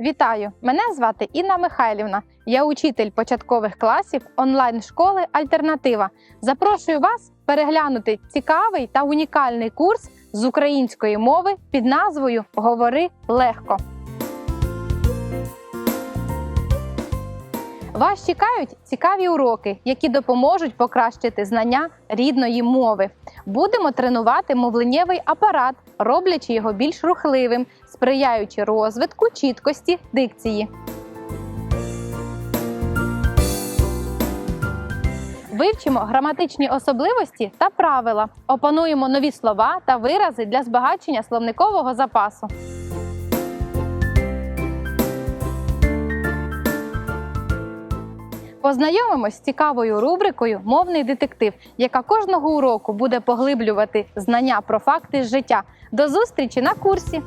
Вітаю! Мене звати Інна Михайлівна. Я учитель початкових класів онлайн-школи Альтернатива. Запрошую вас переглянути цікавий та унікальний курс з української мови під назвою Говори легко. Вас чекають цікаві уроки, які допоможуть покращити знання рідної мови. Будемо тренувати мовленнєвий апарат, роблячи його більш рухливим, сприяючи розвитку чіткості дикції. Вивчимо граматичні особливості та правила, опануємо нові слова та вирази для збагачення словникового запасу. Познайомимось з цікавою рубрикою Мовний детектив, яка кожного уроку буде поглиблювати знання про факти з життя. До зустрічі на курсі!